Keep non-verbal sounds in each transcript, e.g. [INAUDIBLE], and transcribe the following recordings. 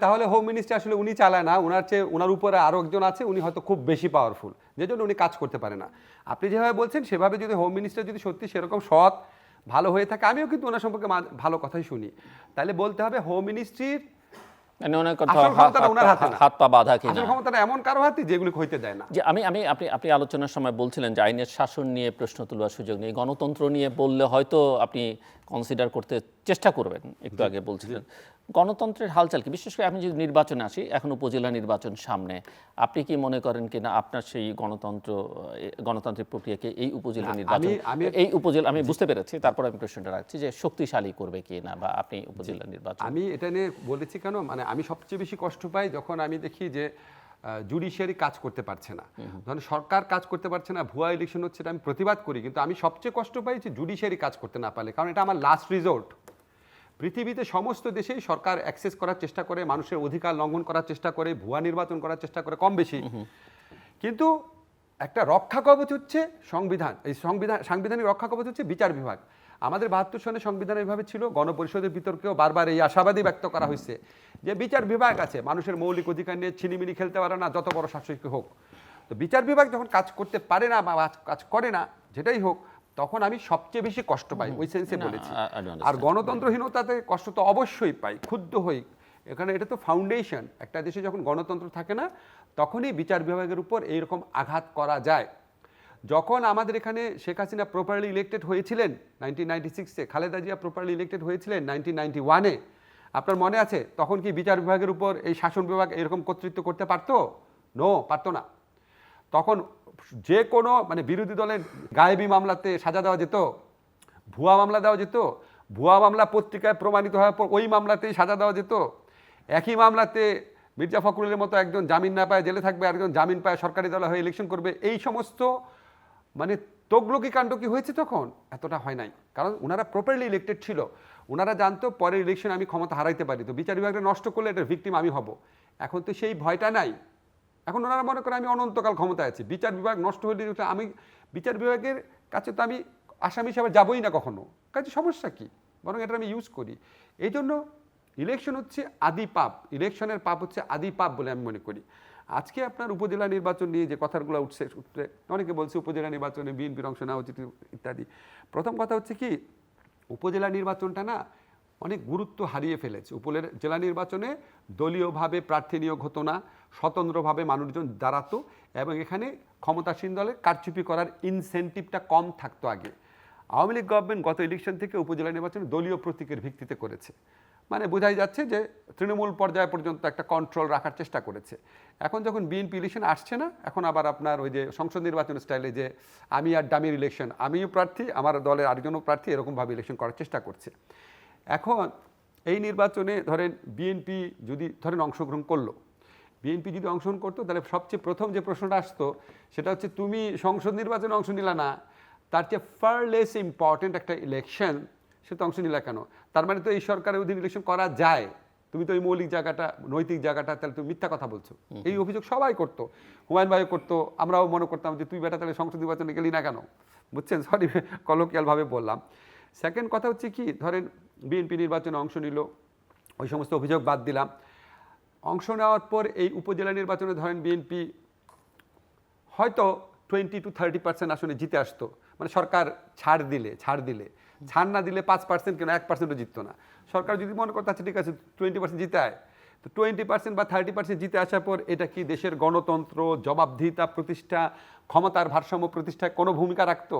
তাহলে home minister আসলে উনি চালায় না ওনার চেয়ে ওনার উপরে আরও একজন আছে উনি হয়তো খুব বেশি পাওয়ারফুল যে জন্য উনি কাজ করতে পারে না। আপনি যেভাবে বলছেন সেভাবে যদি হোম মিনিস্টার যদি সত্যি সেরকম সৎ ভালো হয়ে থাকে আমিও কিন্তু ওনার সম্পর্কে ভালো কথাই শুনি। তাহলে বলতে হবে হোম মিনিস্ট্রির মানে অনেক আসল কথা হাত- ক্ষমতাটা ওনার হাতে হাত না। হাত পা বাঁধা কিনা। ক্ষমতাটা এমন কারও হাতে যেগুলি হইতে দেয় না। যে আমি আমি আপনি আপনি আলোচনার সময় বলছিলেন যে আইনের শাসন নিয়ে প্রশ্ন তোলার সুযোগ নেই। গণতন্ত্র নিয়ে বললে হয়তো আপনি কনসিডার করতে চেষ্টা করবেন একটু আগে বলছিলেন। গণতন্ত্রের হালচাল কি? বিশেষ করে আমি যদি নির্বাচনে আসি এখন উপজেলা নির্বাচন সামনে আপনি কি মনে করেন কিনা আপনার সেই গণতন্ত্র গণতান্ত্রিক প্রক্রিয়াকে এই উপজেলা না, নির্বাচন আমি- আমি- এই উপজেলা আমি বুঝতে পেরেছি তারপর আমি প্রশ্নটা রাখছি যে শক্তিশালী করবে কি না বা আপনি উপজেলা নির্বাচন আমি এটা নিয়ে বলেছি কেন? মানে আমি সবচেয়ে বেশি কষ্ট পাই যখন আমি দেখি যে জুডিশিয়ারি কাজ করতে পারছে না। ধরেন সরকার কাজ করতে পারছে না ভুয়া ইলেকশন হচ্ছে এটা আমি প্রতিবাদ করি কিন্তু আমি সবচেয়ে কষ্ট পাই যে জুডিশিয়ারি কাজ করতে না পারলে কারণ এটা আমার লাস্ট রিজোর্ট পৃথিবীতে সমস্ত দেশেই সরকার অ্যাক্সেস করার চেষ্টা করে মানুষের অধিকার লঙ্ঘন করার চেষ্টা করে ভুয়া নির্বাচন করার চেষ্টা করে কম বেশি। কিন্তু একটা রক্ষা কবচ হচ্ছে সংবিধান এই সংবিধান সাংবিধানিক রক্ষা কবচ হচ্ছে বিচার বিভাগ। আমাদের বাহাত্তর সনে সংবিধান এইভাবে ছিল গণপরিষদের বিতর্কেও বারবার এই আশাবাদী ব্যক্ত করা হয়েছে যে বিচার বিভাগ আছে মানুষের মৌলিক অধিকার নিয়ে ছিনিমিনি খেলতে পারে না যত বড় শাসক হোক। তো বিচার বিভাগ যখন কাজ করতে পারে না বা কাজ করে না যেটাই হোক তখন আমি সবচেয়ে বেশি কষ্ট পাই ওই সেন্সে বলেছি. আর গণতন্ত্রহীনতাতে কষ্ট তো অবশ্যই পাই ক্ষুব্ধ হই। এখানে এটা তো ফাউন্ডেশন একটা দেশে যখন গণতন্ত্র থাকে না তখনই বিচার বিভাগের উপর এইরকম আঘাত করা যায়। যখন আমাদের এখানে শেখ হাসিনা প্রপারলি ইলেক্টেড হয়েছিলেন নাইনটিন নাইনটি সিক্সে খালেদা জিয়া প্রপারলি ইলেক্টেড হয়েছিলেন নাইনটিন নাইনটি ওয়ানে আপনার মনে আছে তখন কি বিচার বিভাগের উপর এই শাসন বিভাগ এরকম কর্তৃত্ব করতে পারতো? নো পারতো না। তখন যে কোনো মানে বিরোধী দলের গায়েবী মামলাতে সাজা দেওয়া যেত, ভুয়া মামলা দেওয়া যেত, ভুয়া মামলা পত্রিকায় প্রমাণিত হওয়ার পর ওই মামলাতেই সাজা দেওয়া যেত। একই মামলাতে মির্জা ফখরুলের মতো একজন জামিন না পায় জেলে থাকবে একজন জামিন পায় সরকারি দল হয়ে ইলেকশন করবে, এই সমস্ত মানে তগলকি কাণ্ড কি হয়েছে তখন? এতটা হয় নাই। কারণ ওনারা প্রপারলি ইলেক্টেড ছিল। ওনারা জানতো পরের ইলেকশন আমি ক্ষমতা হারাইতে পারি। তো বিচার বিভাগটা নষ্ট করলে এটার ভিকটিম আমি হব। এখন তো সেই ভয়টা নাই। এখন ওনারা মনে করেন আমি অনন্তকাল ক্ষমতায় আছি। বিচার বিভাগ নষ্ট হলে আমি বিচার বিভাগের কাছে তো আমি আসামি হিসাবে যাবই না কখনো। কাজে সমস্যা কি? বরং এটা আমি ইউজ করি। এই জন্য ইলেকশন হচ্ছে আদি পাপ। ইলেকশনের পাপ হচ্ছে আদি পাপ বলে আমি মনে করি। আজকে আপনার উপজেলা নির্বাচন নিয়ে যে কথাগুলো উঠছে উঠছে অনেকে বলছে উপজেলা নির্বাচনে বিএনপির অংশ নেওয়া উচিত ইত্যাদি। প্রথম কথা হচ্ছে কি, উপজেলা নির্বাচনটা না অনেক গুরুত্ব হারিয়ে ফেলেছে। উপজেলা জেলা নির্বাচনে দলীয়ভাবে প্রার্থী নিয়োগ হতো না, স্বতন্ত্রভাবে মানুষজন দাঁড়াতো এবং এখানে ক্ষমতাসীন দলের কারচুপি করার ইনসেন্টিভটা কম থাকতো আগে। আওয়ামী লীগ গভর্নমেন্ট গত ইলেকশন থেকে উপজেলা নির্বাচন দলীয় প্রতীকের ভিত্তিতে করেছে। মানে বোঝাই যাচ্ছে যে তৃণমূল পর্যায় পর্যন্ত একটা কন্ট্রোল রাখার চেষ্টা করেছে। এখন যখন বিএনপি ইলেকশন আসছে না, এখন আবার আপনার ওই যে সংসদ নির্বাচন স্টাইলে যে আমি আর ডামির ইলেকশন আমিও প্রার্থী, আমার দলের আরেকজনও প্রার্থী, এরকমভাবে ইলেকশন করার চেষ্টা করছে। এখন এই নির্বাচনে ধরেন বিএনপি যদি ধরেন অংশগ্রহণ করল বিএনপি যদি অংশগ্রহণ করতো, তাহলে সবচেয়ে প্রথম যে প্রশ্নটা আসতো, সেটা হচ্ছে, তুমি সংসদ নির্বাচনে অংশ নিলা না, তার চেয়ে ফার লেস ইম্পর্টেন্ট একটা ইলেকশন সে তো অংশ নিলা কেন? তার মানে তো এই সরকারের অধীন ইলেকশন করা যায়। তুমি তো এই মৌলিক জায়গাটা নৈতিক জায়গাটা তাহলে তুমি মিথ্যা কথা বলছো। এই অভিযোগ সবাই করতো। হুমায়ুন ভাই করতো। আমরাও মনে করতাম যে তুই বেটা তাহলে সংসদ নির্বাচনে গেলি না কেন? বুঝছেন? সরি কলোকিয়ালভাবে বললাম। সেকেন্ড কথা হচ্ছে কি ধরেন বিএনপি নির্বাচনে অংশ নিল ওই সমস্ত অভিযোগ বাদ দিলাম। অংশ নেওয়ার পর এই উপজেলা নির্বাচনে ধরেন বিএনপি হয়তো টোয়েন্টি টু থার্টি পার্সেন্ট আসনে জিতে আসতো। মানে সরকার ছাড় দিলে ছাড় দিলে। ছাড় না দিলে পাঁচ পার্সেন্ট কেন? এক পার্সেন্টও জিততো না। সরকার যদি মনে করতে আচ্ছা ঠিক আছে টোয়েন্টি পার্সেন্ট জিতে আয় তো টোয়েন্টি পার্সেন্ট বা থার্টি পার্সেন্ট জিতে আসার পর এটা কি দেশের গণতন্ত্র, জবাবদিহিতা প্রতিষ্ঠা, ক্ষমতার ভারসাম্য প্রতিষ্ঠায় কোনো ভূমিকা রাখতো?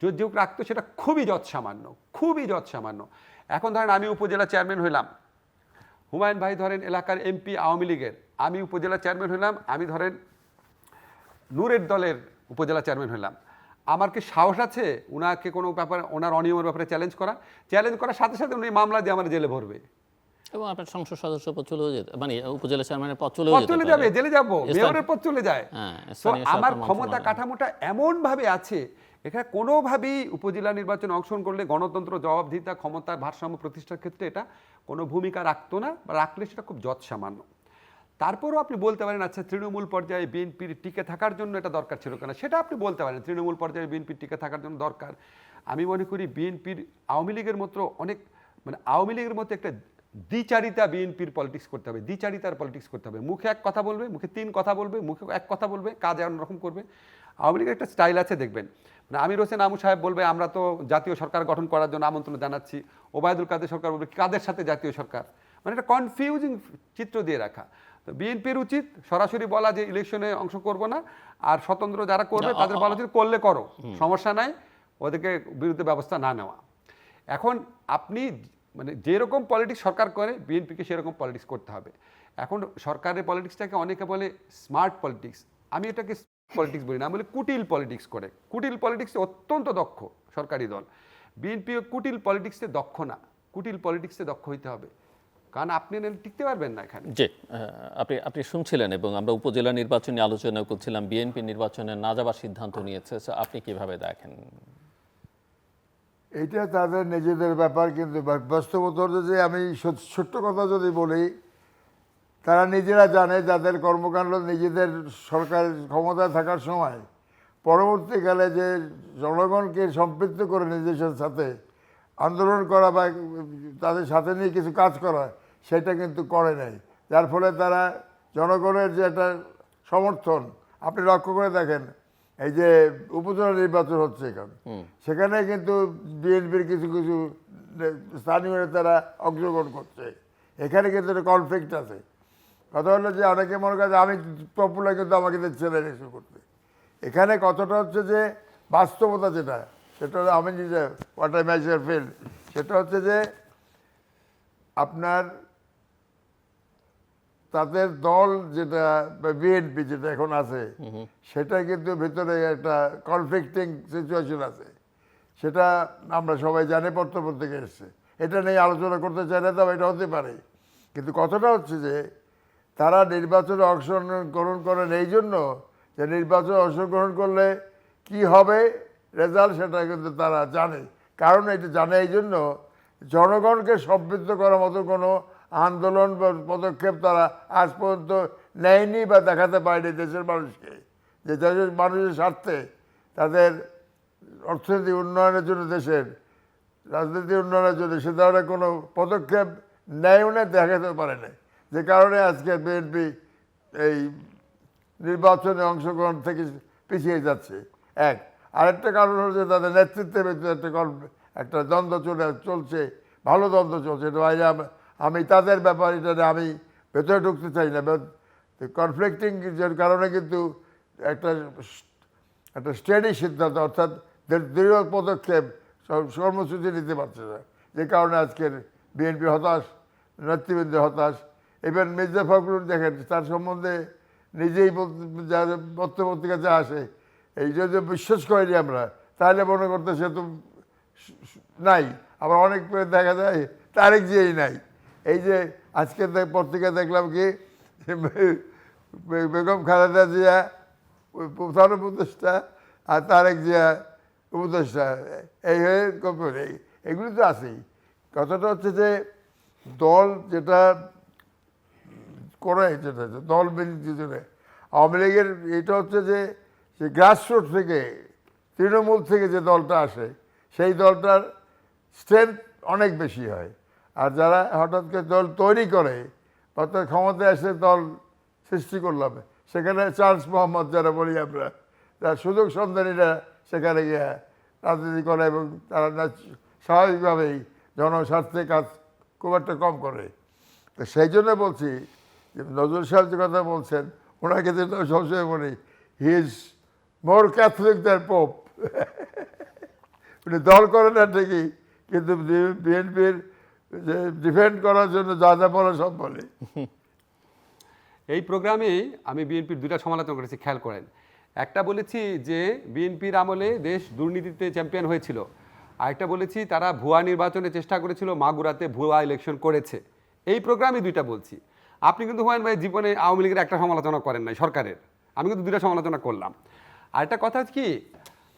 যদি যোগ রাখতো সেটা খুবই যৎসামান্য খুবই যৎসামান্য। এখন ধরেন আমি উপজেলা চেয়ারম্যান হইলাম। হুমায়ুন ভাই ধরেন এলাকার এমপি আওয়ামী লীগের। আমি উপজেলা চেয়ারম্যান হইলাম, আমি ধরেন নূরের দলের উপজেলা চেয়ারম্যান হইলাম। আমার কি সাহস আছে ওনাকে কোনো ব্যাপারে ওনার অনিয়মের ব্যাপারে চ্যালেঞ্জ করা? চ্যালেঞ্জ করার সাথে সাথে উনি মামলা দিয়ে আমার জেলে ভরবে। এবং আপনার সংসদ সদস্য পদ চলেও যেতে মানে উপজেলা চেয়ারম্যানের পদ চলেও চলে যাবে জেলে যাব মেয়রের পথ চলে যায়। তো আমার ক্ষমতা। কাঠামোটা এমনভাবে আছে এখানে কোনোভাবেই উপজেলা নির্বাচনে অংশগ্রহণ করলে গণতন্ত্র জবাবদিহিতা ক্ষমতার ভারসাম্য প্রতিষ্ঠার ক্ষেত্রে এটা কোনো ভূমিকা রাখতো না বা রাখলে সেটা খুব যৎসামান্য। তারপরও আপনি বলতে পারেন আচ্ছা তৃণমূল পর্যায়ে বিএনপির টিকে থাকার জন্য এটা দরকার ছিল কেন? সেটা আপনি বলতে পারেন, তৃণমূল পর্যায়ে বিএনপির টিকে থাকার জন্য দরকার। আমি মনে করি বিএনপির আওয়ামী লীগের মতো অনেক মানে আওয়ামী লীগের মতো একটা দ্বিচারিতা বিএনপির পলিটিক্স করতে হবে, দ্বিচারিতার পলিটিক্স করতে হবে। মুখে এক কথা বলবে, মুখে তিন কথা বলবে, মুখে এক কথা বলবে, কাজ অন্যরকম করবে। আওয়ামী লীগের একটা স্টাইল আছে, দেখবেন। মানে আমির হোসেন আমু সাহেব বলবে, আমরা তো জাতীয় সরকার গঠন করার জন্য আমন্ত্রণ জানাচ্ছি। ওবায়দুল কাদের সরকার বলবে, কাদের সাথে জাতীয় সরকার? মানে একটা কনফিউজিং চিত্র দিয়ে রাখা। বিএনপির উচিত সরাসরি বলা যে ইলেকশনে অংশ করব না আর স্বতন্ত্র যারা করবে তাদের বলা উচিত করলে করো সমস্যা নাই ওদেরকে বিরুদ্ধে ব্যবস্থা না নেওয়া। এখন আপনি মানে যেরকম পলিটিক্স সরকার করে বিএনপিকে সেরকম পলিটিক্স করতে হবে। এখন সরকারের পলিটিক্সটাকে অনেকে বলে স্মার্ট পলিটিক্স আমি এটাকে পলিটিক্স বলি না আমি বলি কুটিল পলিটিক্স করে। কুটিল পলিটিক্সে অত্যন্ত দক্ষ সরকারি দল। বিএনপি কুটিল পলিটিক্সে দক্ষ না। কুটিল পলিটিক্সে দক্ষ হইতে হবে। কারণ আপনি টিকতে পারবেন না এখানে। জি আপনি আপনি শুনছিলেন এবং আমরা উপজেলা নির্বাচনী আলোচনা করছিলাম বিএনপি নির্বাচনে না যাবার সিদ্ধান্ত নিয়েছে আপনি কীভাবে দেখেন? এটা তাদের নিজেদের ব্যাপার কিন্তু বাস্তবতা যে আমি সত- ছোট্ট কথা যদি বলি তারা নিজেরা জানে যাদের কর্মকাণ্ড নিজেদের সরকার ক্ষমতায় থাকার সময় পরবর্তীকালে যে জনগণকে সম্পৃক্ত করে নিজেদের সাথে আন্দোলন করা বা তাদের সাথে নিয়ে কিছু কাজ করা সেটা কিন্তু করে নাই। যার ফলে তারা জনগণের যে একটা সমর্থন আপনি লক্ষ্য করে দেখেন এই যে উপজেলা নির্বাচন হচ্ছে এখন। সেখানে কিন্তু বিএনপির কিছু কিছু স্থানীয় নেতারা অংশগ্রহণ করছে। এখানে কিন্তু একটা কনফ্লিক্ট আছে। কথা হলো যে অনেকে মনে করে আমি পপুলার কিন্তু আমাকে দিচ্ছে না ইলেকশন করতে। এখানে কতটা হচ্ছে যে বাস্তবতা যেটা সেটা হলো আমি নিজে ওয়াটার ম্যাচার ফিল সেটা হচ্ছে যে আপনার তাদের দল যেটা বিএনপি যেটা এখন আছে সেটা কিন্তু ভিতরে একটা কনফ্লিক্টিং সিচুয়েশন আছে। সেটা আমরা সবাই জানি পত্র থেকে এসছে। এটা নিয়ে আলোচনা করতে চাই না তবে এটা হতে পারে। কিন্তু কথাটা হচ্ছে যে তারা নির্বাচনে অংশগ্রহণ করেন এই জন্য যে নির্বাচনে অংশগ্রহণ করলে কি হবে রেজাল্ট সেটা কিন্তু তারা জানে। কারণ এটা জানে এই জন্য জনগণকে সম্পৃক্ত করার মতো কোনো আন্দোলন পদক্ষেপ তারা আজ পর্যন্ত নেয়নি বা দেখাতে পারেনি দেশের মানুষকে। যে দেশের মানুষের স্বার্থে তাদের অর্থনীতি উন্নয়নের জন্য দেশের রাজনীতি উন্নয়নের জন্য সে ধরনের কোনো পদক্ষেপ নেয়ও না দেখাতে পারে না। যে কারণে আজকে বিএনপি এই নির্বাচনে অংশগ্রহণ থেকে পিছিয়ে যাচ্ছে। এক। আরেকটা কারণ হচ্ছে তাদের নেতৃত্বের ভিতরে একটা একটা দ্বন্দ্ব চলে, চলছে, ভালো দ্বন্দ্ব চলছে। এটা বাইরে আম- তাদের ব্যাপার এটা আমি ভেতরে ঢুকতে চাই না কনফ্লিক্টিং যে কারণে কিন্তু একটা একটা স্টেডি সিদ্ধান্ত, অর্থাৎ দৃঢ় পদক্ষেপ কর্মসূচি নিতে পারছে না। যে কারণে আজকের বিএনপি হতাশ, নেতৃবৃন্দ হতাশ এবার মির্জা ফখরুল দেখেন, তার সম্বন্ধে নিজেই যার পত্রপত্রিকা যা আসে, এই যদি বিশ্বাস করিনি আমরা, তাহলে মনে করতে সে তো নাই। আবার অনেক দেখা যায়, তারেক জিয়াই নাই। এই যে আজকে পত্রিকা দেখলাম কি বেগম খালেদা জিয়া প্রধান উপদেষ্টা আর তারেক জিয়া উপদেষ্টা, এই হয়ে কম্পিউটার এগুলি তো আছেই। কথাটা হচ্ছে যে দল যেটা করে, যেটা দল মিলিয়ে আওয়ামী লীগের এটা হচ্ছে যে সে গ্রাসরুট থেকে, তৃণমূল থেকে যে দলটা আসে, সেই দলটার স্ট্রেংথ অনেক বেশি হয়। আর যারা হঠাৎ করে দল তৈরি করে, অর্থাৎ ক্ষমতায় এসে দল সৃষ্টি করলাম, সেখানে চার্লস মোহাম্মদ যারা বলি আমরা যারা সুযোগ সন্ধানীরা সেখানে গিয়ে রাজনীতি করে এবং তারা স্বাভাবিকভাবেই জনস্বার্থে কাজ খুব একটা কম করে। তো সেই জন্য বলছি যে নজরুল সাহেব যে কথা বলছেন, ওনাকে যেটা সবসময় বলি he is more Catholic there pope উনি দল করে না ঠিকই, কিন্তু বিএনপির যে ডিফেন্ড করার জন্য যা যা বলে সব বলে। [LAUGHS] এই প্রোগ্রামেই আমি বিএনপির দুটা সমালোচনা করেছি, খেয়াল করেন। একটা বলেছি যে, বিএনপির আমলে দেশ দুর্নীতিতে চ্যাম্পিয়ন হয়েছিল। আরেকটা বলেছি, তারা ভুয়া নির্বাচনে চেষ্টা করেছিল, মাগুরাতে ভুয়া ইলেকশন করেছে। এই প্রোগ্রামে দুইটা বলছি। আপনি কিন্তু হুমায়ুন ভাই জীবনে আওয়ামী লীগের একটা সমালোচনা করেন নাই, সরকারের। আমি কিন্তু দুইটা সমালোচনা করলাম। আরেকটা কথা হচ্ছে কি,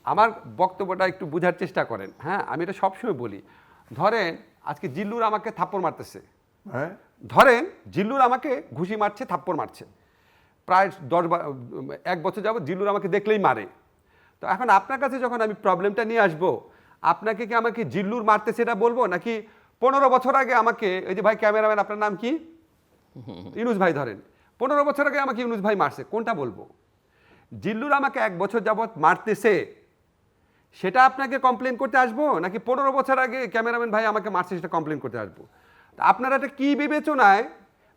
আমার বক্তব্যটা একটু বোঝার চেষ্টা করেন। হ্যাঁ আমি এটা সবসময় বলি। ধরেন আজকে জিল্লুর আমাকে থাপ্পড় মারতেছে। হ্যাঁ? ধরেন জিল্লুর আমাকে ঘুষি মারছে থাপ্পড় মারছে। প্রায় দশ এক বছর যাবত জিল্লুর আমাকে দেখলেই মারে। তো এখন আপনার কাছে যখন আমি প্রবলেমটা নিয়ে আসব আপনাকে কি আমাকে জিল্লুর মারতে সেটা বলব? নাকি পনেরো বছর আগে আমাকে ওই যে ভাই ক্যামেরাম্যান আপনার নাম কি? [LAUGHS] ইউনুস ভাই ধরেন। পনেরো বছর আগে আমাকে ইউনুস ভাই মারছে কোনটা বলব? জিল্লুর আমাকে এক বছর যাবৎ মারতেছে সেটা আপনাকে কমপ্লেন করতে আসব? নাকি পনেরো বছর আগে ক্যামেরাম্যান ভাই আমাকে মারছে সেটা কমপ্লেন করতে আসব? আপনারা এটা কী বিবেচনায়?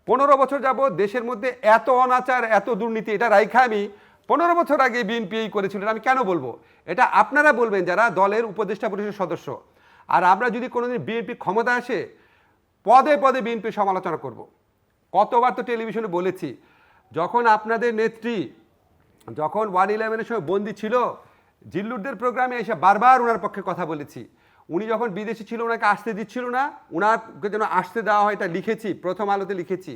পনেরো বছর যাব দেশের মধ্যে এত অনাচার, এত দুর্নীতি, এটা রাইখা আমি পনেরো বছর আগে বিএনপি করেছিল আমি কেন বলব? এটা আপনারা বলবেন যারা দলের উপদেষ্টা পরিষদের সদস্য। আর আমরা যদি কোনোদিন বিএনপি ক্ষমতা আসে, পদে পদে বিএনপি সমালোচনা করব। কতবার তো টেলিভিশনে বলেছি, যখন আপনাদের নেত্রী, যখন ওয়ান ইলেভেনের সময় বন্দি ছিল জিল্লুরদের প্রোগ্রামে এসে বারবার ওনার পক্ষে কথা বলেছি। উনি যখন বিদেশে ছিল ওনাকে আসতে দিচ্ছিল না ওনাকে যেন আসতে দেওয়া হয় তা লিখেছি, প্রথম আলোতে লিখেছি।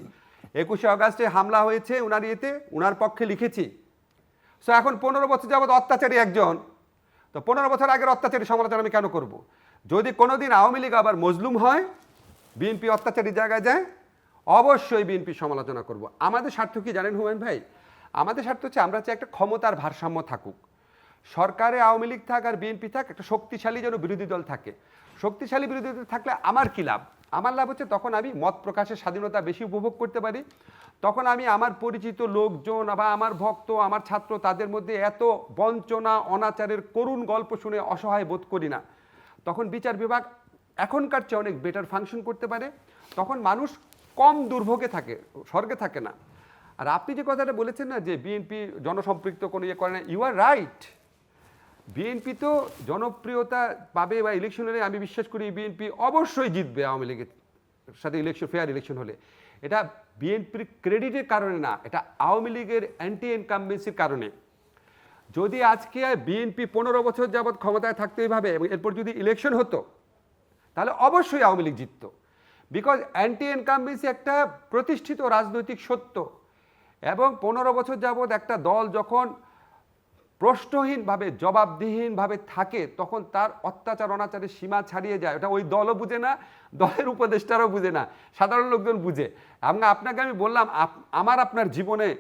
একুশে অগাস্টে হামলা হয়েছে ওনার ইয়েতে ওনার পক্ষে লিখেছি। সো এখন পনেরো বছর যাবৎ অত্যাচারী একজন। তো পনেরো বছর আগের অত্যাচারী সমালোচনা আমি কেন করব? যদি কোনো দিন আওয়ামী লীগ আবার মজলুম হয় বিএনপি অত্যাচারী জায়গায় যায়, অবশ্যই বিএনপি সমালোচনা করব। আমাদের স্বার্থ কি জানেন হুমায়ুন ভাই? আমাদের স্বার্থ হচ্ছে আমরা চাই একটা ক্ষমতার ভারসাম্য থাকুক। সরকারে আওয়ামী লীগ থাক আর বিএনপি থাক, একটা শক্তিশালী যেন বিরোধী দল থাকে। শক্তিশালী বিরোধী দল থাকলে আমার কি লাভ? আমার লাভ হচ্ছে তখন আমি মত প্রকাশের স্বাধীনতা বেশি উপভোগ করতে পারি। তখন আমি আমার পরিচিত লোকজন বা আমার ভক্ত, আমার ছাত্র, তাদের মধ্যে এত বঞ্চনা, অনাচারের করুণ গল্প শুনে অসহায় বোধ করি না। তখন বিচার বিভাগ এখনকার চেয়ে অনেক বেটার ফাংশন করতে পারে। তখন মানুষ কম দুর্ভোগে থাকে, স্বর্গে থাকে না। আর আপনি যে কথাটা বলেছেন না যে বিএনপি জনসম্পৃক্ত কোনো ইয়ে করে না ইউ আর রাইট বিএনপি তো জনপ্রিয়তা পাবে বা ইলেকশন হলে আমি বিশ্বাস করি বিএনপি অবশ্যই জিতবে আওয়ামী লীগের সাথে ইলেকশন ফেয়ার ইলেকশন হলে। এটা বিএনপির ক্রেডিটের কারণে না, এটা আওয়ামী লীগের অ্যান্টি ইনকামবেন্সির কারণে। যদি আজকে বিএনপি পনেরো বছর যাবৎ ক্ষমতায় থাকতে এইভাবে এবং এরপর যদি ইলেকশন হতো, তাহলে অবশ্যই আওয়ামী লীগ জিতত। বিকজ অ্যান্টি ইনকামবেন্সি একটা প্রতিষ্ঠিত রাজনৈতিক সত্য। এবং পনেরো বছর যাবৎ একটা দল যখন প্রশ্নহীনভাবে জবাবদিহীনভাবে থাকে, তখন তার অত্যাচার, অনাচারের সীমা ছাড়িয়ে যায়। ওটা ওই দলও বুঝে না, দলের উপদেষ্টারও বুঝে না, সাধারণ লোকজন বুঝে। এবং আপনাকে আমি বললাম আমার আপনার জীবনে,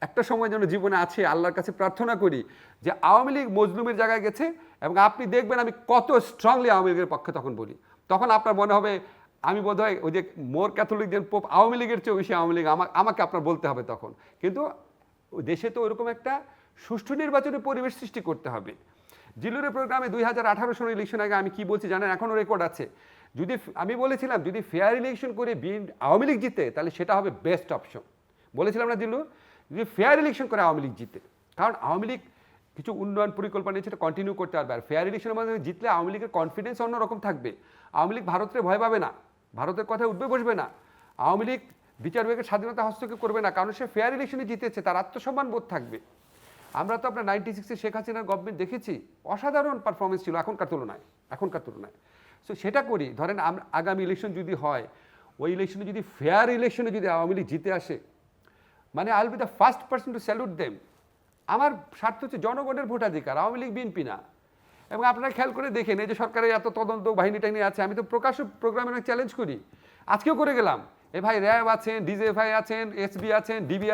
একটা সময় যেন জীবনে আছে, আল্লাহর কাছে প্রার্থনা করি যে আওয়ামী লীগ মজলুমের জায়গায় গেছে এবং আপনি দেখবেন আমি কত স্ট্রংলি আওয়ামী লীগের পক্ষে তখন বলি। তখন আপনার মনে হবে, আমি বোধহয় ওই যে মোর ক্যাথলিক যেন পোপ আওয়ামী লীগের চেয়ে বেশি আওয়ামী লীগ, আমা- আমাকে আপনার বলতে হবে তখন। কিন্তু দেশে তো ওইরকম একটা সুষ্ঠু নির্বাচনের পরিবেশ সৃষ্টি করতে হবে। জিলুরের প্রোগ্রামে দুই হাজার আঠারো সনের ইলেকশন আগে আমি কি বলছি জানেন? এখনও রেকর্ড আছে। যদি আমি বলেছিলাম, যদি ফেয়ার ইলেকশন করে বিএন আওয়ামী লীগ জিতে, তাহলে সেটা হবে বেস্ট অপশন বলেছিলাম না জিল্লুর যদি ফেয়ার ইলেকশন করে আওয়ামী লীগ জিতে, কারণ আওয়ামী লীগ কিছু উন্নয়ন পরিকল্পনা নিয়ে সেটা কন্টিনিউ করতে পারবে। আর ফেয়ার ইলেকশনের মাধ্যমে জিতলে আওয়ামী লীগের কনফিডেন্স অন্যরকম থাকবে। আওয়ামী লীগ ভারতের ভয় পাবে না। ভারতের কথায় উঠবে বসবে না। আওয়ামী লীগ বিচার বিভাগের স্বাধীনতা হস্তক্ষেপ করবে না, কারণ সে ফেয়ার ইলেকশনে জিতেছে, তার আত্মসম্মান বোধ থাকবে। আমরা তো আপনার নাইনটি সিক্সে শেখ হাসিনার গভর্নমেন্ট দেখেছি, অসাধারণ পারফরমেন্স ছিল এখনকার তুলনায় এখনকার তুলনায়। সো সেটা করি, ধরেন আগামী ইলেকশন যদি হয়, ওই ইলেকশনে যদি ফেয়ার ইলেকশনে যদি আওয়ামী লীগ জিতে আসে মানে I be the first person to salute them আমার স্বার্থ হচ্ছে জনগণের ভোটাধিকার, আওয়ামী লীগ বিএনপি না। এবং আপনারা খেয়াল করে দেখেন, এই যে সরকারের এত তদন্ত বাহিনী টাহিনী আছে, আমি তো প্রকাশ্য প্রোগ্রামে চ্যালেঞ্জ করি। আজকেও করে গেলাম, এ ভাই র্যাব আছেন, ডিজে ভাই আছেন, এসবি আছেন, ডিবি